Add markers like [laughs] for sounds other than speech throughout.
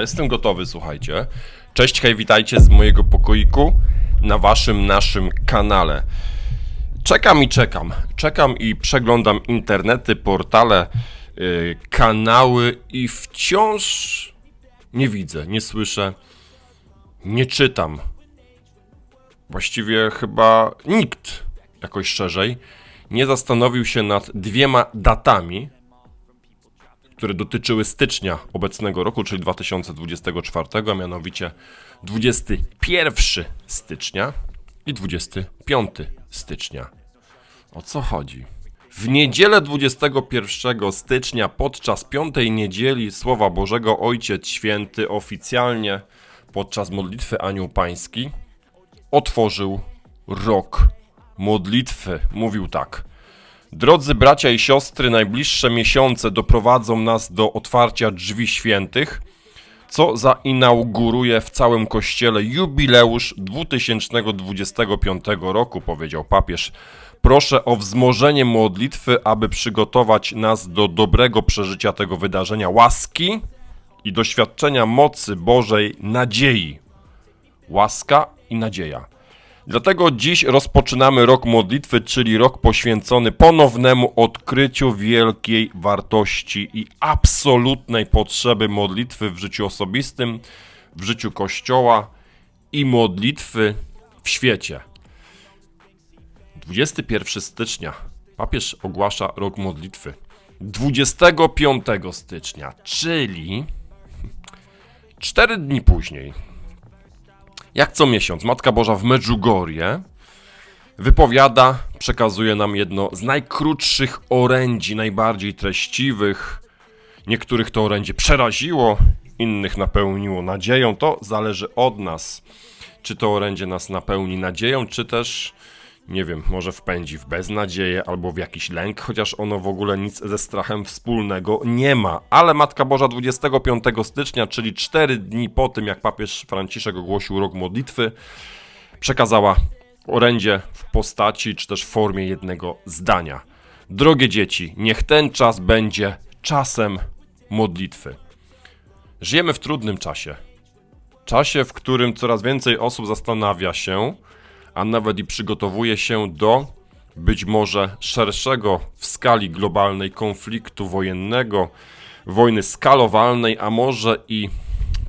Jestem gotowy, słuchajcie. Cześć, hej, witajcie z mojego pokoiku na waszym, naszym kanale. Czekam i czekam. Czekam i przeglądam internety, portale, yy, kanały i wciąż nie widzę, nie słyszę, nie czytam. Właściwie chyba nikt, jakoś szerzej, nie zastanowił się nad dwiema datami, które dotyczyły stycznia obecnego roku, czyli 2024, a mianowicie 21 stycznia i 25 stycznia. O co chodzi? W niedzielę 21 stycznia podczas piątej niedzieli Słowa Bożego Ojciec Święty oficjalnie podczas modlitwy Anioł Pański otworzył rok modlitwy. Mówił tak. Drodzy bracia i siostry, najbliższe miesiące doprowadzą nas do otwarcia drzwi świętych, co zainauguruje w całym kościele jubileusz 2025 roku, powiedział papież. Proszę o wzmożenie modlitwy, aby przygotować nas do dobrego przeżycia tego wydarzenia łaski i doświadczenia mocy Bożej nadziei. Łaska i nadzieja. Dlatego dziś rozpoczynamy rok modlitwy, czyli rok poświęcony ponownemu odkryciu wielkiej wartości i absolutnej potrzeby modlitwy w życiu osobistym, w życiu Kościoła i modlitwy w świecie. 21 stycznia papież ogłasza rok modlitwy. 25 stycznia, czyli 4 dni później, jak co miesiąc, Matka Boża w Medjugorje wypowiada, przekazuje nam jedno z najkrótszych orędzi, najbardziej treściwych. Niektórych to orędzie przeraziło, innych napełniło nadzieją. To zależy od nas, czy to orędzie nas napełni nadzieją, czy też nie wiem, może wpędzi w beznadzieję albo w jakiś lęk, chociaż ono w ogóle nic ze strachem wspólnego nie ma. Ale Matka Boża 25 stycznia, czyli 4 dni po tym, jak papież Franciszek ogłosił rok modlitwy, przekazała orędzie w postaci czy też w formie jednego zdania. Drogie dzieci, niech ten czas będzie czasem modlitwy. Żyjemy w trudnym czasie. Czasie, w którym coraz więcej osób zastanawia się, a nawet i przygotowuje się do być może szerszego w skali globalnej konfliktu wojennego, wojny skalowalnej, a może i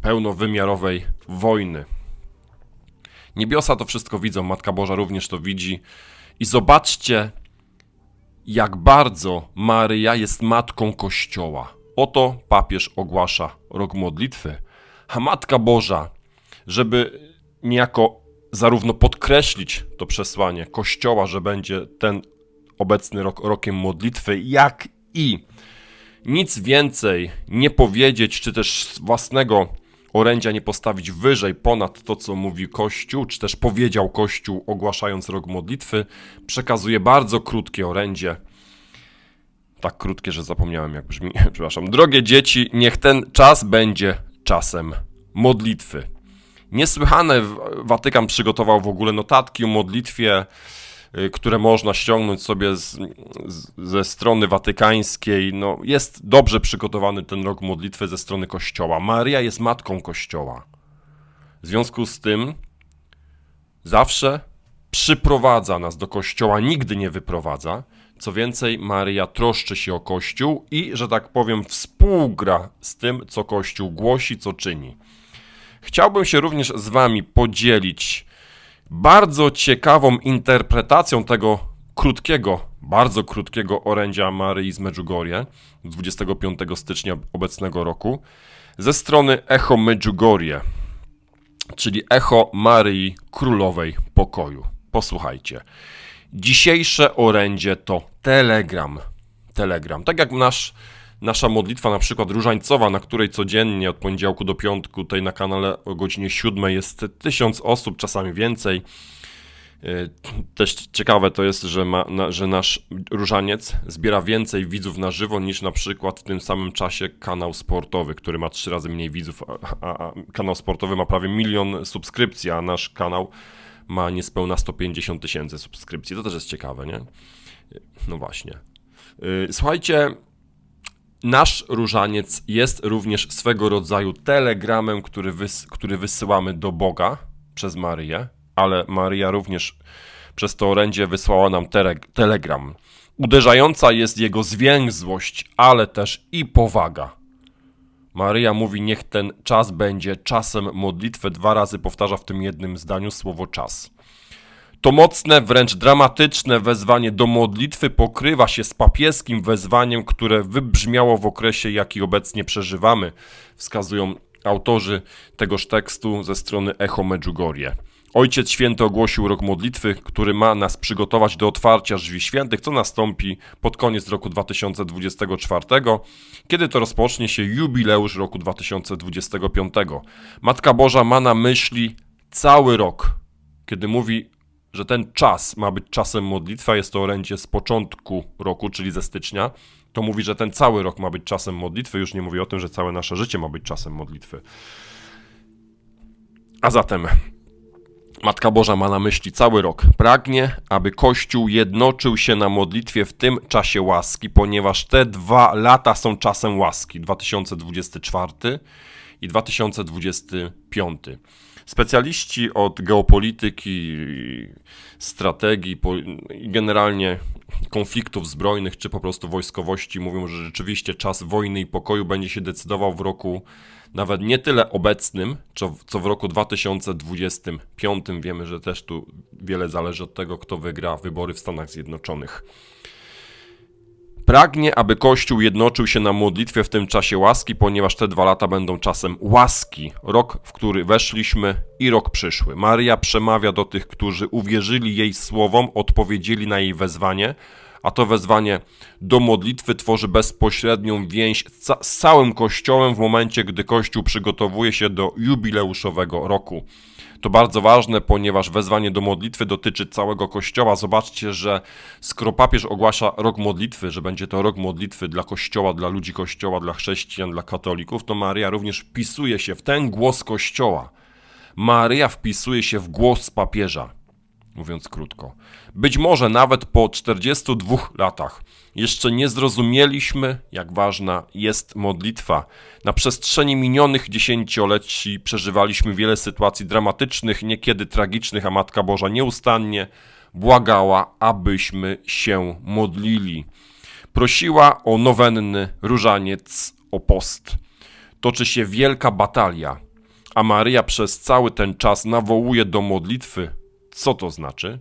pełnowymiarowej wojny. Niebiosa to wszystko widzą, Matka Boża również to widzi. I zobaczcie, jak bardzo Maryja jest matką Kościoła. Oto papież ogłasza rok modlitwy, a Matka Boża, żeby niejako zarówno podkreślić to przesłanie Kościoła, że będzie ten obecny rok rokiem modlitwy, jak i nic więcej nie powiedzieć, czy też własnego orędzia nie postawić wyżej ponad to, co mówi Kościół, czy też powiedział Kościół, ogłaszając rok modlitwy, przekazuje bardzo krótkie orędzie. Tak krótkie, że zapomniałem, jak brzmi. [laughs] Przepraszam. Drogie dzieci, niech ten czas będzie czasem modlitwy. Niesłychane Watykan przygotował w ogóle notatki o modlitwie, y, które można ściągnąć sobie z, z, ze strony watykańskiej. No, jest dobrze przygotowany ten rok modlitwy ze strony Kościoła. Maria jest matką Kościoła. W związku z tym zawsze przyprowadza nas do Kościoła, nigdy nie wyprowadza. Co więcej, Maria troszczy się o Kościół i, że tak powiem, współgra z tym, co Kościół głosi, co czyni. Chciałbym się również z Wami podzielić bardzo ciekawą interpretacją tego krótkiego, bardzo krótkiego orędzia Maryi z Medjugorje 25 stycznia obecnego roku ze strony Echo Medjugorje, czyli Echo Maryi Królowej Pokoju. Posłuchajcie. Dzisiejsze orędzie to Telegram. Telegram. Tak jak nasz nasza modlitwa, na przykład różańcowa, na której codziennie od poniedziałku do piątku, tutaj na kanale o godzinie 7 jest tysiąc osób, czasami więcej. E, też ciekawe to jest, że, ma, na, że nasz różaniec zbiera więcej widzów na żywo niż na przykład w tym samym czasie kanał sportowy, który ma trzy razy mniej widzów, a, a, a kanał sportowy ma prawie milion subskrypcji, a nasz kanał ma niespełna 150 tysięcy subskrypcji. To też jest ciekawe, nie? No właśnie. E, słuchajcie, Nasz różaniec jest również swego rodzaju telegramem, który, wys który wysyłamy do Boga przez Maryję, ale Maryja również przez to orędzie wysłała nam tele telegram. Uderzająca jest jego zwięzłość, ale też i powaga. Maryja mówi, niech ten czas będzie czasem modlitwy. Dwa razy powtarza w tym jednym zdaniu słowo czas. To mocne, wręcz dramatyczne wezwanie do modlitwy pokrywa się z papieskim wezwaniem, które wybrzmiało w okresie, jaki obecnie przeżywamy, wskazują autorzy tegoż tekstu ze strony Echo Medjugorje. Ojciec Święty ogłosił rok modlitwy, który ma nas przygotować do otwarcia drzwi świętych, co nastąpi pod koniec roku 2024, kiedy to rozpocznie się jubileusz roku 2025. Matka Boża ma na myśli cały rok, kiedy mówi, że ten czas ma być czasem modlitwy, a jest to orędzie z początku roku, czyli ze stycznia, to mówi, że ten cały rok ma być czasem modlitwy, już nie mówi o tym, że całe nasze życie ma być czasem modlitwy. A zatem Matka Boża ma na myśli cały rok. Pragnie, aby Kościół jednoczył się na modlitwie w tym czasie łaski, ponieważ te dwa lata są czasem łaski 2024 i 2025. Specjaliści od geopolityki, strategii i generalnie konfliktów zbrojnych czy po prostu wojskowości mówią, że rzeczywiście czas wojny i pokoju będzie się decydował w roku nawet nie tyle obecnym, co, w roku 2025. Wiemy, że też tu wiele zależy od tego, kto wygra wybory w Stanach Zjednoczonych. Pragnie, aby Kościół jednoczył się na modlitwie w tym czasie łaski, ponieważ te dwa lata będą czasem łaski. Rok, w który weszliśmy i rok przyszły. Maria przemawia do tych, którzy uwierzyli jej słowom, odpowiedzieli na jej wezwanie, a to wezwanie do modlitwy tworzy bezpośrednią więź z całym Kościołem w momencie, gdy Kościół przygotowuje się do jubileuszowego roku. To bardzo ważne, ponieważ wezwanie do modlitwy dotyczy całego Kościoła. Zobaczcie, że skoro papież ogłasza rok modlitwy, że będzie to rok modlitwy dla Kościoła, dla ludzi Kościoła, dla chrześcijan, dla katolików, to Maria również wpisuje się w ten głos Kościoła. Maria wpisuje się w głos papieża mówiąc krótko. Być może nawet po 42 latach jeszcze nie zrozumieliśmy, jak ważna jest modlitwa. Na przestrzeni minionych dziesięcioleci przeżywaliśmy wiele sytuacji dramatycznych, niekiedy tragicznych, a Matka Boża nieustannie błagała, abyśmy się modlili. Prosiła o nowenny różaniec, o post. Toczy się wielka batalia, a Maryja przez cały ten czas nawołuje do modlitwy, co to znaczy?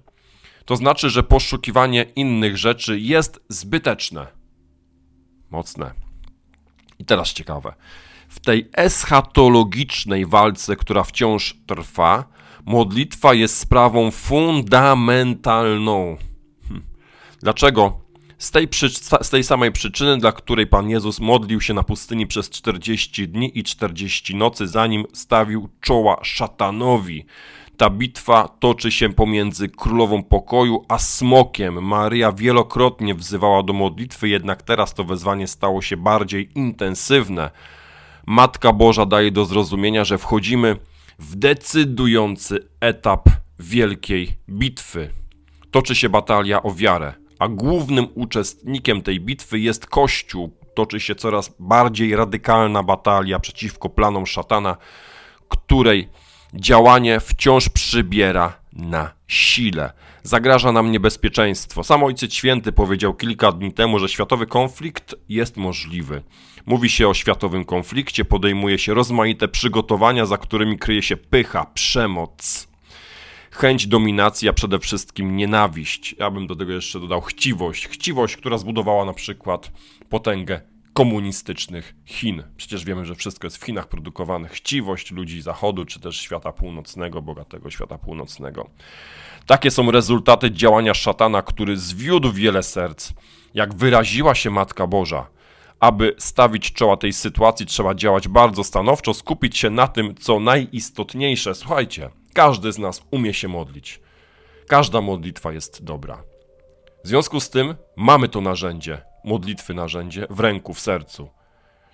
To znaczy, że poszukiwanie innych rzeczy jest zbyteczne. Mocne. I teraz ciekawe. W tej eschatologicznej walce, która wciąż trwa, modlitwa jest sprawą fundamentalną. Hm. Dlaczego? Z tej, z tej samej przyczyny, dla której Pan Jezus modlił się na pustyni przez 40 dni i 40 nocy, zanim stawił czoła szatanowi. Ta bitwa toczy się pomiędzy królową pokoju a smokiem. Maryja wielokrotnie wzywała do modlitwy, jednak teraz to wezwanie stało się bardziej intensywne. Matka Boża daje do zrozumienia, że wchodzimy w decydujący etap wielkiej bitwy. Toczy się batalia o wiarę, a głównym uczestnikiem tej bitwy jest Kościół. Toczy się coraz bardziej radykalna batalia przeciwko planom szatana, której działanie wciąż przybiera na sile. Zagraża nam niebezpieczeństwo. Sam Ojciec Święty powiedział kilka dni temu, że światowy konflikt jest możliwy. Mówi się o światowym konflikcie, podejmuje się rozmaite przygotowania, za którymi kryje się pycha, przemoc, chęć dominacji, a przede wszystkim nienawiść. Ja bym do tego jeszcze dodał chciwość. Chciwość, która zbudowała na przykład potęgę komunistycznych Chin. Przecież wiemy, że wszystko jest w Chinach produkowane. Chciwość ludzi Zachodu, czy też świata północnego, bogatego świata północnego. Takie są rezultaty działania szatana, który zwiódł wiele serc. Jak wyraziła się Matka Boża, aby stawić czoła tej sytuacji, trzeba działać bardzo stanowczo, skupić się na tym, co najistotniejsze. Słuchajcie, każdy z nas umie się modlić. Każda modlitwa jest dobra. W związku z tym mamy to narzędzie, modlitwy narzędzie w ręku, w sercu.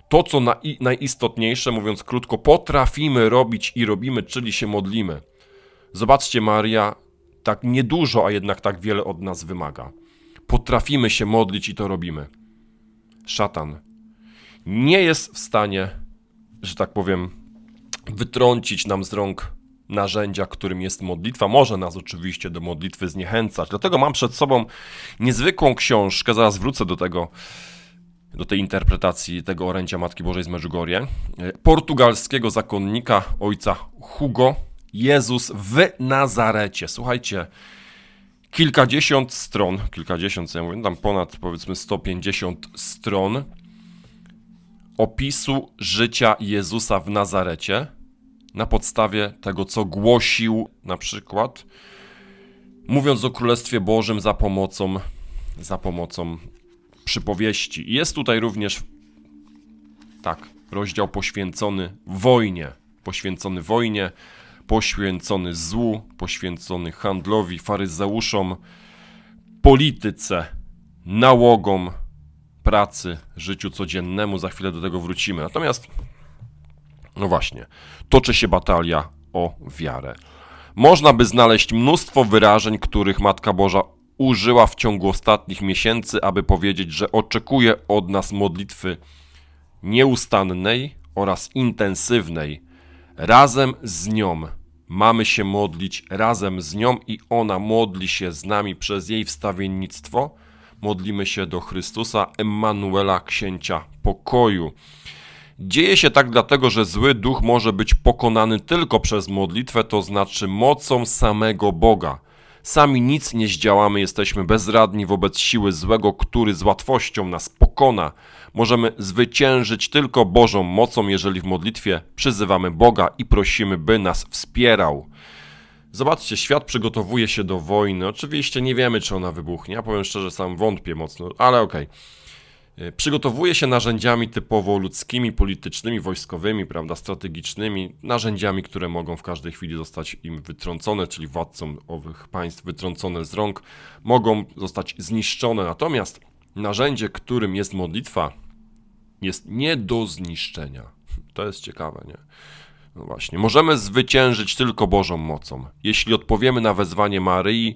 To, co na, najistotniejsze, mówiąc krótko, potrafimy robić i robimy, czyli się modlimy. Zobaczcie, Maria tak niedużo, a jednak tak wiele od nas wymaga. Potrafimy się modlić i to robimy. Szatan nie jest w stanie, że tak powiem, wytrącić nam z rąk narzędzia, którym jest modlitwa. Może nas oczywiście do modlitwy zniechęcać. Dlatego mam przed sobą niezwykłą książkę, zaraz wrócę do tego, do tej interpretacji tego orędzia Matki Bożej z Medjugorje, portugalskiego zakonnika ojca Hugo, Jezus w Nazarecie. Słuchajcie, kilkadziesiąt stron, kilkadziesiąt, ja mówię, tam ponad powiedzmy 150 stron opisu życia Jezusa w Nazarecie na podstawie tego, co głosił na przykład, mówiąc o Królestwie Bożym za pomocą, za pomocą przypowieści. Jest tutaj również tak, rozdział poświęcony wojnie, poświęcony wojnie, poświęcony złu, poświęcony handlowi, faryzeuszom, polityce, nałogom, pracy, życiu codziennemu. Za chwilę do tego wrócimy. Natomiast, no właśnie, toczy się batalia o wiarę. Można by znaleźć mnóstwo wyrażeń, których Matka Boża użyła w ciągu ostatnich miesięcy, aby powiedzieć, że oczekuje od nas modlitwy nieustannej oraz intensywnej. Razem z nią mamy się modlić, razem z nią i ona modli się z nami przez jej wstawiennictwo. Modlimy się do Chrystusa, Emmanuela, księcia pokoju. Dzieje się tak dlatego, że zły duch może być pokonany tylko przez modlitwę, to znaczy mocą samego Boga. Sami nic nie zdziałamy, jesteśmy bezradni wobec siły złego, który z łatwością nas pokona. Możemy zwyciężyć tylko Bożą mocą, jeżeli w modlitwie przyzywamy Boga i prosimy, by nas wspierał. Zobaczcie, świat przygotowuje się do wojny. Oczywiście nie wiemy, czy ona wybuchnie. Ja powiem szczerze, sam wątpię mocno, ale okej. Okay. Przygotowuje się narzędziami typowo ludzkimi, politycznymi, wojskowymi, prawda, strategicznymi, narzędziami, które mogą w każdej chwili zostać im wytrącone, czyli władcom owych państw wytrącone z rąk, mogą zostać zniszczone. Natomiast narzędzie, którym jest modlitwa, jest nie do zniszczenia. To jest ciekawe, nie? No właśnie, możemy zwyciężyć tylko Bożą mocą. Jeśli odpowiemy na wezwanie Maryi,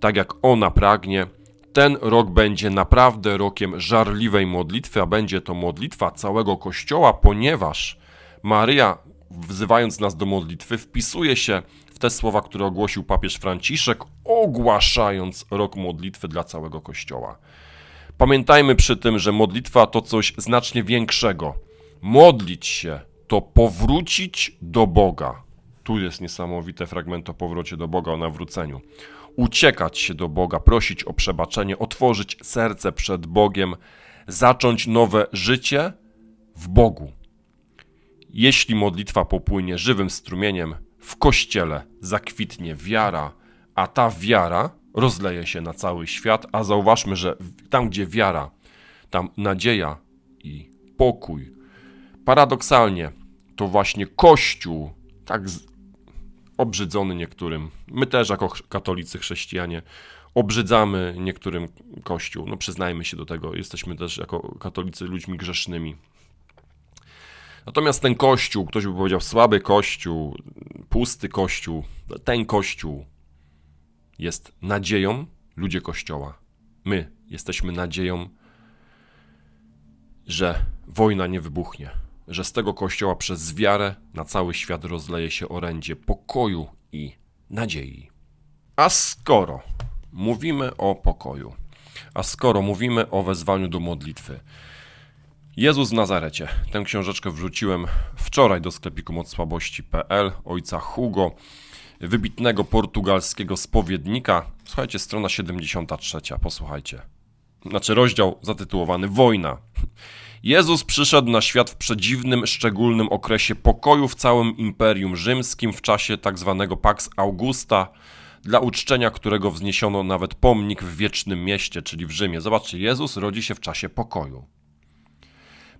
tak jak ona pragnie, ten rok będzie naprawdę rokiem żarliwej modlitwy, a będzie to modlitwa całego Kościoła, ponieważ Maryja, wzywając nas do modlitwy, wpisuje się w te słowa, które ogłosił papież Franciszek, ogłaszając rok modlitwy dla całego Kościoła. Pamiętajmy przy tym, że modlitwa to coś znacznie większego. Modlić się to powrócić do Boga. Tu jest niesamowite fragment o powrocie do Boga, o nawróceniu. Uciekać się do Boga, prosić o przebaczenie, otworzyć serce przed Bogiem, zacząć nowe życie w Bogu. Jeśli modlitwa popłynie żywym strumieniem, w kościele zakwitnie wiara, a ta wiara rozleje się na cały świat, a zauważmy, że tam, gdzie wiara, tam nadzieja i pokój. Paradoksalnie, to właśnie Kościół, tak obrzydzony niektórym, my też jako katolicy, chrześcijanie, obrzydzamy niektórym Kościół. No przyznajmy się do tego, jesteśmy też jako katolicy ludźmi grzesznymi. Natomiast ten Kościół, ktoś by powiedział słaby Kościół, pusty Kościół, ten Kościół jest nadzieją, ludzie Kościoła. My jesteśmy nadzieją, że wojna nie wybuchnie, że z tego Kościoła przez wiarę na cały świat rozleje się orędzie pokoju i nadziei. A skoro mówimy o pokoju, a skoro mówimy o wezwaniu do modlitwy, Jezus w Nazarecie. Tę książeczkę wrzuciłem wczoraj do sklepiku mocsłabości.pl ojca Hugo wybitnego portugalskiego spowiednika. Słuchajcie, strona 73, posłuchajcie. Znaczy rozdział zatytułowany Wojna. Jezus przyszedł na świat w przedziwnym, szczególnym okresie pokoju w całym Imperium Rzymskim w czasie tzw. Tak Pax Augusta, dla uczczenia którego wzniesiono nawet pomnik w wiecznym mieście, czyli w Rzymie. Zobaczcie, Jezus rodzi się w czasie pokoju.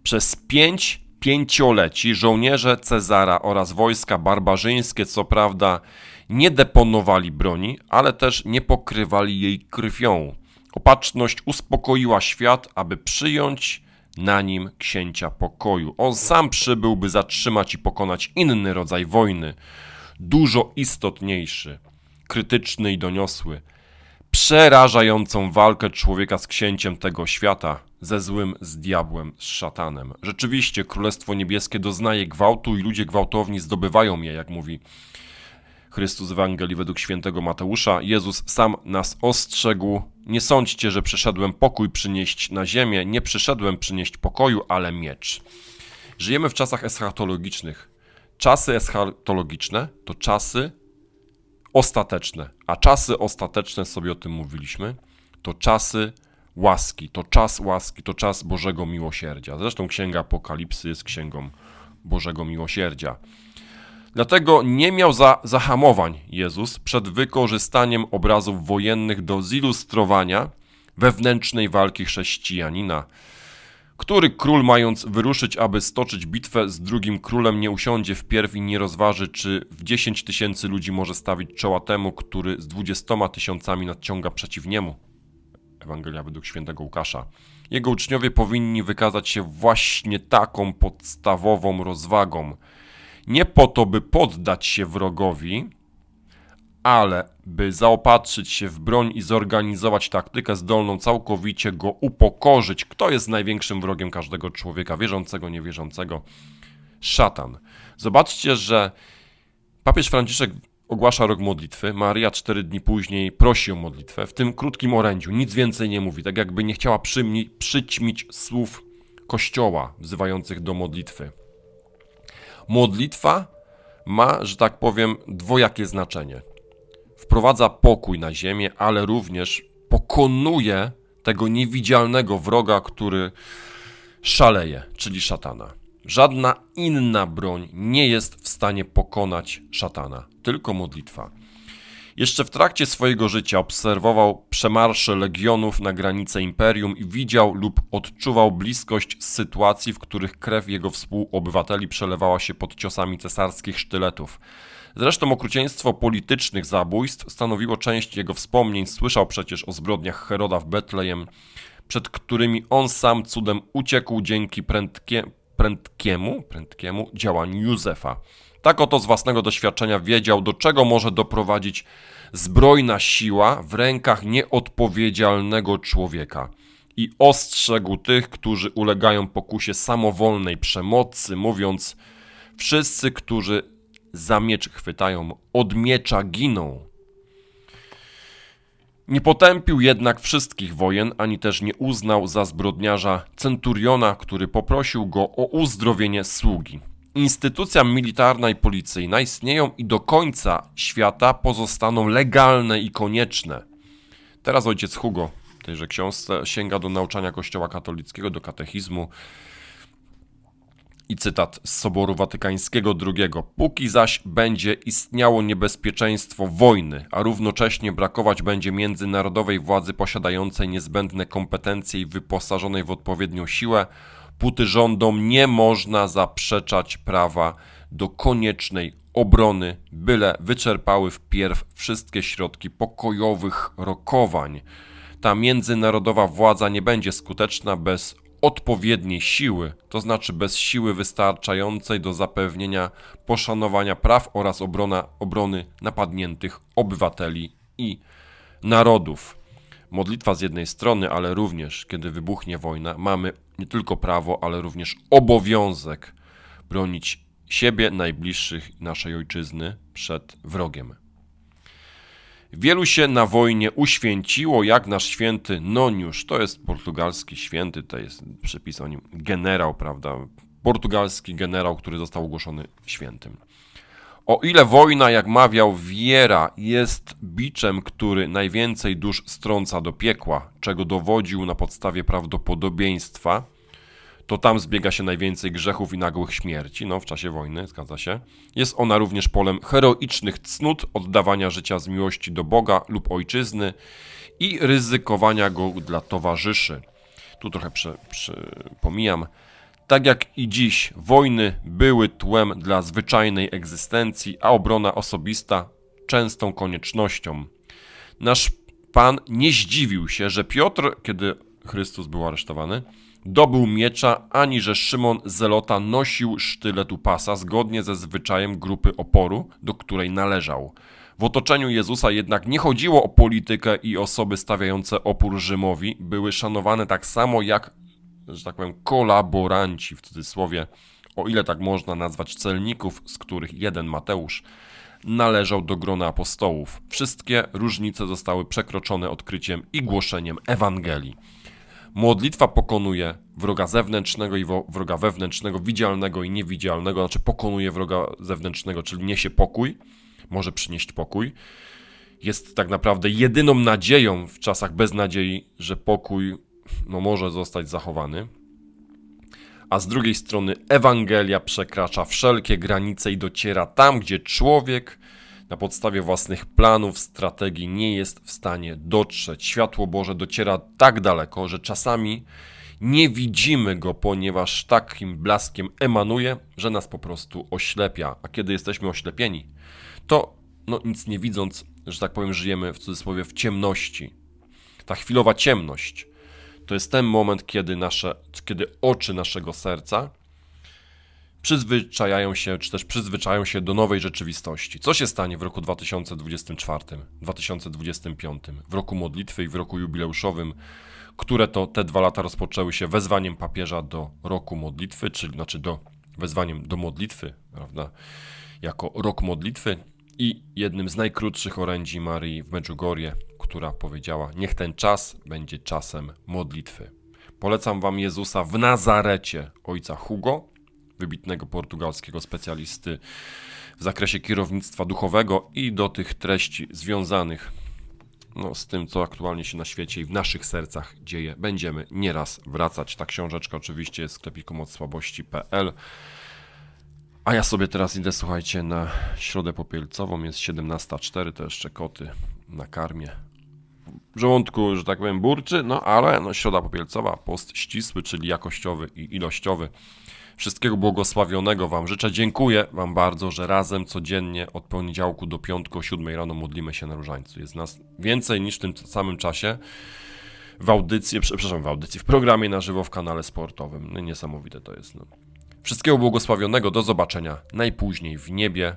Przez pięć pięcioleci żołnierze Cezara oraz wojska barbarzyńskie, co prawda, nie deponowali broni, ale też nie pokrywali jej krwią. Opatrzność uspokoiła świat, aby przyjąć na nim księcia pokoju. On sam przybył, by zatrzymać i pokonać inny rodzaj wojny, dużo istotniejszy, krytyczny i doniosły przerażającą walkę człowieka z księciem tego świata, ze złym, z diabłem, z szatanem. Rzeczywiście, Królestwo Niebieskie doznaje gwałtu i ludzie gwałtowni zdobywają je, jak mówi Chrystus Ewangelii według świętego Mateusza. Jezus sam nas ostrzegł: Nie sądźcie, że przyszedłem pokój przynieść na ziemię. Nie przyszedłem przynieść pokoju, ale miecz. Żyjemy w czasach eschatologicznych. Czasy eschatologiczne to czasy ostateczne, a czasy ostateczne, sobie o tym mówiliśmy, to czasy łaski, to czas łaski, to czas Bożego Miłosierdzia. Zresztą Księga Apokalipsy jest księgą Bożego Miłosierdzia. Dlatego nie miał za zahamowań Jezus przed wykorzystaniem obrazów wojennych do zilustrowania wewnętrznej walki chrześcijanina, który król mając wyruszyć, aby stoczyć bitwę z drugim królem, nie usiądzie wpierw i nie rozważy, czy w 10 tysięcy ludzi może stawić czoła temu, który z dwudziestoma tysiącami nadciąga przeciw niemu. Ewangelia według świętego Łukasza. Jego uczniowie powinni wykazać się właśnie taką podstawową rozwagą. Nie po to, by poddać się wrogowi, ale by zaopatrzyć się w broń i zorganizować taktykę zdolną całkowicie go upokorzyć. Kto jest największym wrogiem każdego człowieka, wierzącego, niewierzącego? Szatan. Zobaczcie, że papież Franciszek ogłasza rok modlitwy, Maria cztery dni później prosi o modlitwę, w tym krótkim orędziu, nic więcej nie mówi, tak jakby nie chciała przyćmić słów Kościoła wzywających do modlitwy. Modlitwa ma, że tak powiem, dwojakie znaczenie. Wprowadza pokój na ziemię, ale również pokonuje tego niewidzialnego wroga, który szaleje, czyli szatana. Żadna inna broń nie jest w stanie pokonać szatana, tylko modlitwa. Jeszcze w trakcie swojego życia obserwował przemarsze legionów na granice imperium i widział lub odczuwał bliskość sytuacji, w których krew jego współobywateli przelewała się pod ciosami cesarskich sztyletów. Zresztą okrucieństwo politycznych zabójstw stanowiło część jego wspomnień. Słyszał przecież o zbrodniach Heroda w Betlejem, przed którymi on sam cudem uciekł dzięki prędkie, prędkiemu, prędkiemu działaniu Józefa. Tak oto z własnego doświadczenia wiedział, do czego może doprowadzić zbrojna siła w rękach nieodpowiedzialnego człowieka. I ostrzegł tych, którzy ulegają pokusie samowolnej przemocy, mówiąc: Wszyscy, którzy za miecz chwytają, od miecza giną. Nie potępił jednak wszystkich wojen, ani też nie uznał za zbrodniarza centuriona, który poprosił go o uzdrowienie sługi. Instytucja militarna i policyjna istnieją i do końca świata pozostaną legalne i konieczne. Teraz ojciec Hugo w tejże książce sięga do nauczania Kościoła katolickiego, do katechizmu, i cytat z Soboru Watykańskiego II. Póki zaś będzie istniało niebezpieczeństwo wojny, a równocześnie brakować będzie międzynarodowej władzy posiadającej niezbędne kompetencje i wyposażonej w odpowiednią siłę, póty rządom nie można zaprzeczać prawa do koniecznej obrony, byle wyczerpały wpierw wszystkie środki pokojowych rokowań. Ta międzynarodowa władza nie będzie skuteczna bez odpowiedniej siły, to znaczy bez siły wystarczającej do zapewnienia poszanowania praw oraz obrona, obrony napadniętych obywateli i narodów. Modlitwa z jednej strony, ale również, kiedy wybuchnie wojna, mamy nie tylko prawo, ale również obowiązek bronić siebie, najbliższych naszej ojczyzny przed wrogiem. Wielu się na wojnie uświęciło, jak nasz święty Noniusz. To jest portugalski święty, to jest przepis o nim generał, prawda? Portugalski generał, który został ogłoszony świętym. O ile wojna, jak mawiał Wiera, jest biczem, który najwięcej dusz strąca do piekła, czego dowodził na podstawie prawdopodobieństwa, to tam zbiega się najwięcej grzechów i nagłych śmierci, no w czasie wojny, zgadza się. Jest ona również polem heroicznych cnót, oddawania życia z miłości do Boga lub ojczyzny i ryzykowania go dla towarzyszy. Tu trochę prze, pomijam. Tak jak i dziś, wojny były tłem dla zwyczajnej egzystencji, a obrona osobista częstą koniecznością. Nasz Pan nie zdziwił się, że Piotr, kiedy Chrystus był aresztowany, dobył miecza, ani że Szymon Zelota nosił sztylet u pasa zgodnie ze zwyczajem grupy oporu, do której należał. W otoczeniu Jezusa jednak nie chodziło o politykę i osoby stawiające opór Rzymowi były szanowane tak samo jak, że tak powiem, kolaboranci w cudzysłowie, o ile tak można nazwać celników, z których jeden Mateusz należał do grona apostołów. Wszystkie różnice zostały przekroczone odkryciem i głoszeniem Ewangelii. Modlitwa pokonuje wroga zewnętrznego i wroga wewnętrznego, widzialnego i niewidzialnego, znaczy pokonuje wroga zewnętrznego, czyli niesie pokój, może przynieść pokój. Jest tak naprawdę jedyną nadzieją w czasach beznadziei, że pokój no, może zostać zachowany. A z drugiej strony Ewangelia przekracza wszelkie granice i dociera tam, gdzie człowiek na podstawie własnych planów, strategii nie jest w stanie dotrzeć. Światło Boże dociera tak daleko, że czasami nie widzimy go, ponieważ takim blaskiem emanuje, że nas po prostu oślepia. A kiedy jesteśmy oślepieni, to no, nic nie widząc, że tak powiem, żyjemy w cudzysłowie w ciemności. Ta chwilowa ciemność to jest ten moment, kiedy, nasze, kiedy oczy naszego serca przyzwyczajają się, czy też przyzwyczają się do nowej rzeczywistości. Co się stanie w roku 2024, 2025, w roku modlitwy i w roku jubileuszowym, które to te dwa lata rozpoczęły się wezwaniem papieża do roku modlitwy, czyli znaczy do wezwaniem do modlitwy, prawda, jako rok modlitwy i jednym z najkrótszych orędzi Marii w Medjugorje, która powiedziała: Niech ten czas będzie czasem modlitwy. Polecam Wam Jezusa w Nazarecie ojca Hugo, wybitnego portugalskiego specjalisty w zakresie kierownictwa duchowego i do tych treści związanych no, z tym, co aktualnie się na świecie i w naszych sercach dzieje. Będziemy nieraz wracać. Ta książeczka oczywiście jest w sklepiku mocsłabości.pl. A ja sobie teraz idę, słuchajcie, na środę popielcową, jest 17.04, to jeszcze koty na karmie. Żołądku, że tak powiem, burczy, no ale no, środa popielcowa, post ścisły, czyli jakościowy i ilościowy. Wszystkiego błogosławionego Wam życzę. Dziękuję Wam bardzo, że razem codziennie od poniedziałku do piątku o 7 rano modlimy się na różańcu. Jest nas więcej niż w tym samym czasie w audycji, przepraszam, w audycji, w programie na żywo w kanale sportowym. No, niesamowite to jest. No. Wszystkiego błogosławionego, do zobaczenia najpóźniej w niebie.